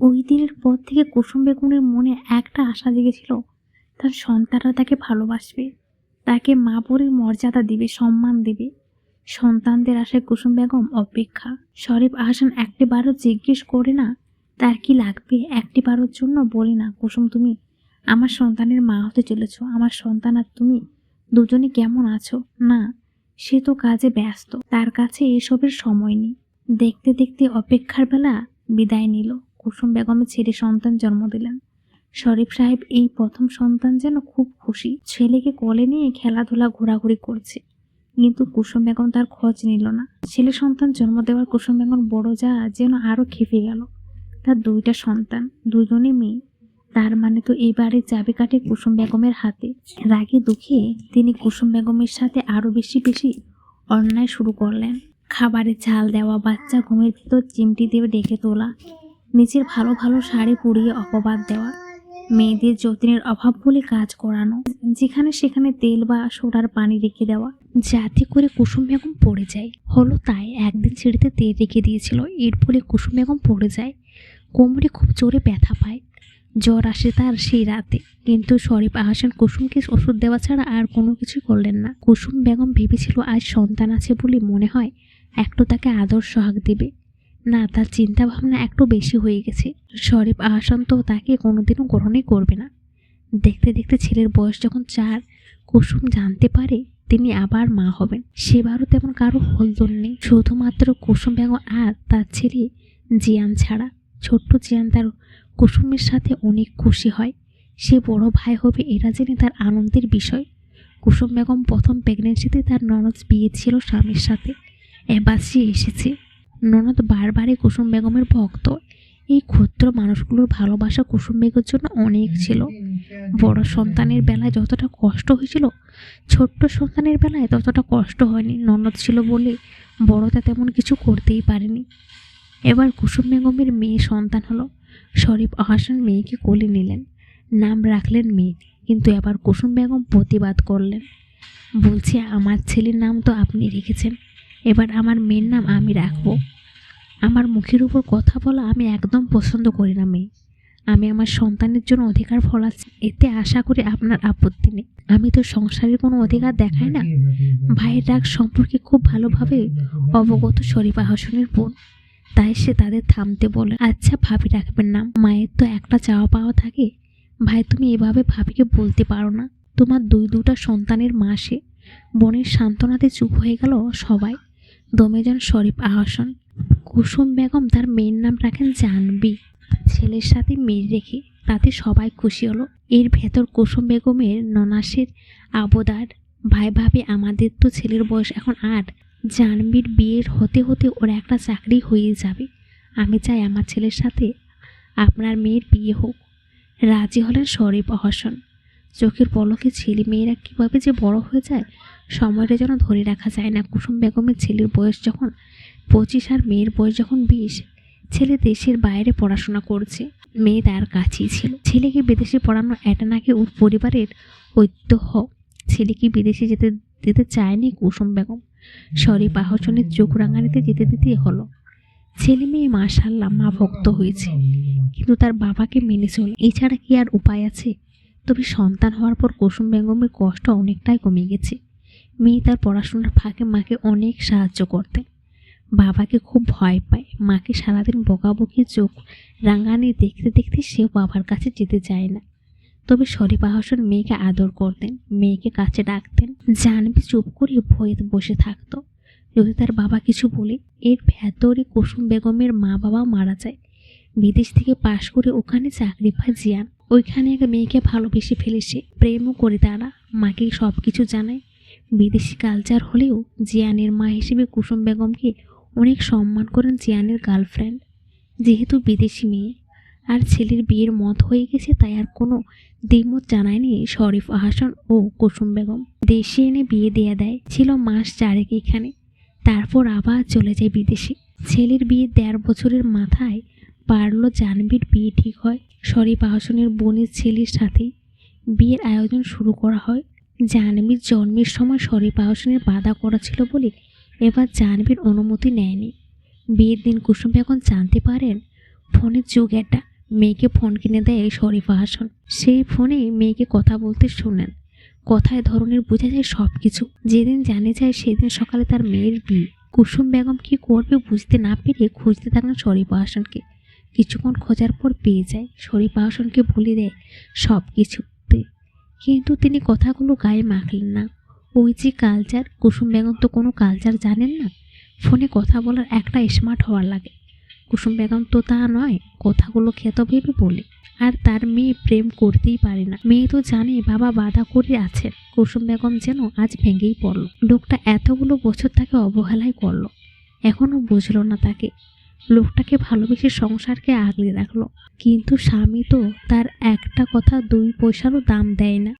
ওই দিনের পর থেকে কুসুম বেগমের মনে একটা আশা জেগেছিল। তার সন্তানরা তাকে ভালোবাসবে। তাকে মা বলে মর্যাদা দেবে, সম্মান দেবে। সন্তানদের আশায় কুসুম বেগম অপেক্ষা। শরীফ আহসান একটিবারও জিজ্ঞেস করে না, তার কি লাগবে? একটিবারের জন্য বলি না, কুসুম তুমি। আমার সন্তানের মা হতে চলেছ। আমার সন্তান আর তুমি দুজনে কেমন আছো? না, সে তো কাজে ব্যস্ত। তার কাছে এসবের সময় নেই। দেখতে দেখতে অপেক্ষার বেলা বিদায় নিল। কুসুম বেগমের ছেলে সন্তান জন্ম দিলেন। শরীফ সাহেব এই প্রথম সন্তান যেন খুব খুশি। ছেলেকে কোলে নিয়ে খেলাধুলা ঘোরাঘুরি করছে। কিন্তু কুসুম বেগম তার খোঁজ নিল না। ছেলে সন্তান জন্ম দেওয়ার কুসুম বেগম বড় যা যেন আরও খেপে গেল। তার দুইটা সন্তান দুজনে মেয়ে। তার মানে তো এবারে চাবি কাটে কুসুম বেগমের হাতে। রাগে দুঃখে তিনি কুসুম বেগমের সাথে আরও বেশি বেশি অন্যায় শুরু করলেন। খাবারে ঝাল দেওয়া, বাচ্চা ঘুমের ভিতর চিমটি দিয়ে ডেকে তোলা। নিজের ভালো ভালো শাড়ি পুড়িয়ে অপবাদ দেওয়া, মেয়েদের যত্নের অভাব বলে কাজ করানো, যেখানে সেখানে তেল বা সোডার পানি রেখে দেওয়া, যাতে করে কুসুম বেগম পড়ে যায়। হলো তাই একদিন সিঁড়িতে তেল রেখে দিয়েছিল, এর ফলে কুসুম বেগম পড়ে যায়। কোমরে খুব জোরে ব্যথা পায়। জ্বর আসে তার সেই রাতে, কিন্তু শরীফ আহসান কুসুমকে ওষুধ দেওয়া ছাড়া আর কোনো কিছুই করলেন না। কুসুম বেগম ভেবেছিল আজ সন্তান আছে বলে মনে হয় একটু তাকে আদর সোহাগ দেবে। না, তার চিন্তা ভাবনা একটু বেশি হয়ে গেছে। শরীফ আহসান তো তাকে কোনোদিনও গ্রহণই করবে না। দেখতে দেখতে ছেলের বয়স যখন চার, কুসুম জানতে পারে তিনি আবার মা হবেন। সেবারও তেমন কারও হলদল নেই। শুধুমাত্র কুসুম বেগম আর তার ছেলে জিয়ান ছাড়া। ছোট্ট জিয়ান তার কুসুমের সাথে অনেক খুশি হয়। সে বড় ভাই হবে এটা জেনে তার আনন্দের বিষয়। কুসুম বেগম প্রথম প্রেগনেন্সিতে তার ননদ বিয়ে ছিল স্বামীর সাথে। এবার সে এসেছে। ননদ বারবারই কুসুম বেগমের ভক্ত। এই ক্ষুদ্র মানুষগুলোর ভালোবাসা কুসুম বেগের জন্য অনেক ছিল। বড় সন্তানের বেলায় যতটা কষ্ট হয়েছিল, ছোট্ট সন্তানের বেলায় ততটা কষ্ট হয়নি। ননদ ছিল বলে বড়টা তেমন কিছু করতেই পারেনি। এবার কুসুম বেগমের মেয়ে সন্তান হলো। শরীফ আহসান মেয়েকে কোলে নিলেন। নাম রাখলেন মেয়ে, কিন্তু এবার কুসুম বেগম প্রতিবাদ করলেন। বলছে, আমার ছেলের নাম তো আপনি রেখেছেন। এবার আমার মেয়ের নাম আমি রাখব। আমার মুখের উপর কথা বলা আমি একদম পছন্দ করি না, মেয়ে। আমি আমার সন্তানের জন্য অধিকার ফলাচ্ছি, এতে আশা করি আপনার আপত্তি নেই। আমি তো সংসারের কোনো অধিকার দেখাই না। ভাইয়ের রাগ সম্পর্কে খুব ভালোভাবে অবগত শরীফা হাসনের বোন, তাই সে তাদের থামতে বলে আচ্ছা ভাবি রাখবেন না। মায়ের তো একটা চাওয়া পাওয়া থাকে। ভাই, তুমি এভাবে ভাবিকে বলতে পারো না। তোমার দুই দুটা সন্তানের মা সে। বোনের সান্ত্বনাতে চুপ হয়ে গেল সবাই। দমেজন শরীফ আহসান কুসুম বেগম তার মেয়ের নাম রাখেন জানবি ছেলের সাথে মেয়ে রেখে তাতে সবাই খুশি হলো। এর ভেতর কুসুম বেগমের ননাসের আবদার, ভাই ভাবে আমাদের তো ছেলের বয়স এখন আট। জানবির বিয়ের হতে হতে ওর একটা চাকরি হয়ে যাবে। আমি চাই আমার ছেলের সাথে আপনার মেয়ের বিয়ে হোক। রাজি হলেন শরীফ আহসান চোখের পলকে ছেলে মেয়েরা কীভাবে যে বড় হয়ে যায়, সময়টা যেন ধরে রাখা যায় না। কুসুম বেগমের ছেলের বয়স যখন পঁচিশ আর মেয়ের বয়স যখন বিশ, ছেলে দেশের বাইরে পড়াশোনা করছে। মেয়ে তার কাছেই ছিল। ছেলেকে বিদেশে পড়ানো এটা নাকি ওর পরিবারের ঐতিহ্য ছেলেকে বিদেশে যেতে দিতে চায়নি কুসুম বেগম। সরি আহসনের চোখ রাঙানিতে যেতে দিতে হলো। ছেলে মেয়ে মাশাল্লাহ মা ভক্ত হয়েছে। কিন্তু তার বাবাকে মেনে চলে। এছাড়া কি আর উপায় আছে? তবে সন্তান হওয়ার পর কুসুম বেগমের কষ্ট অনেকটাই কমে গেছে। মেয়ে তার পড়াশোনার ফাঁকে মাকে অনেক সাহায্য করতেন। বাবাকে খুব ভয় পায়। মাকে সারাদিন বকাবকি, চোখ রাঙানি দেখতে দেখতে সেও বাবার কাছে যেতে চায় না। তবে শরীফ মেয়েকে আদর করতেন, মেয়েকে কাছে ডাকতেন জানবি চুপ করে ভয়ে বসে থাকতো। যদি তার বাবা কিছু বলে, এর ভেতরে কুসুম বেগমের মা বাবা মারা যায়। বিদেশ থেকে পাশ করে ওখানে চাকরি পায় জিয়ান। ওইখানে এক মেয়েকে ভালোবেসে ফেলেছে প্রেমও করে তারা। মাকে সব কিছু জানায়। বিদেশি কালচার হলেও জিয়ানের মা হিসেবে কুসুম বেগমকে অনেক সম্মান করেন জিয়ানের গার্লফ্রেন্ড। যেহেতু বিদেশি মেয়ে, আর ছেলের বিয়ের মত হয়ে গেছে, তাই আর কোনো দ্বিমত জানায়নি শরীফ আহসান ও কুসুম বেগম। দেশে এনে বিয়ে দেয়া দেয় ছিল মাস চারেক এখানে, তারপর আবার চলে যায় বিদেশে। ছেলের বিয়ে দেড় বছরের মাথায় পারল জানবীর বিয়ে ঠিক হয়। শরীফ আহসানের বোনের ছেলের সাথে বিয়ের আয়োজন শুরু করা হয়। জাহ্নবীর জন্মের সময় শরীফ আহসানের বাধা করা ছিল বলে এবার জাহ্নবীর অনুমতি নেয়নি। বিয়ের দিন কুসুম এখন জানতে পারেন, ফোনের যুগ এটা মেয়েকে ফোন কিনে দেয় শরীফা হাসান সেই ফোনে মেয়েকে কথা বলতে শোনেন। কথায় ধরনের বোঝা যায় সব কিছু যেদিন জানে যায় সেদিন সকালে তার মেয়ের বিয়ে। কুসুম বেগম কি করবে বুঝতে না পেরে খুঁজতে থাকেন শরীফা হাসানকে কিছুক্ষণ খোঁজার পর পেয়ে যায়। শরীফা হাসানকে বলে দেয় সব কিছুতে কিন্তু তিনি কথাগুলো গায়ে মাখলেন না। ওই যে কালচার কুসুম বেগম তো কোনো কালচার জানেন না। ফোনে কথা বলার একটা স্মার্ট হওয়ার লাগে। কুসুম বেগম তো তা নয়, কথাগুলো খেত ভেবে বলে আর তার মেয়ে প্রেম করতেই পারে না। মেয়ে তো জানে বাবা বাধা করে আছেন। কুসুম বেগম যেন আজ ভেঙেই পড়ল। লোকটা এতগুলো বছর তাকে অবহেলায় করল। এখনও বুঝলো না তাকে। লোকটাকে ভালোবেসে সংসারকে আগলে রাখল। কিন্তু স্বামী তো তার একটা কথা দুই পয়সারও দাম দেয় না।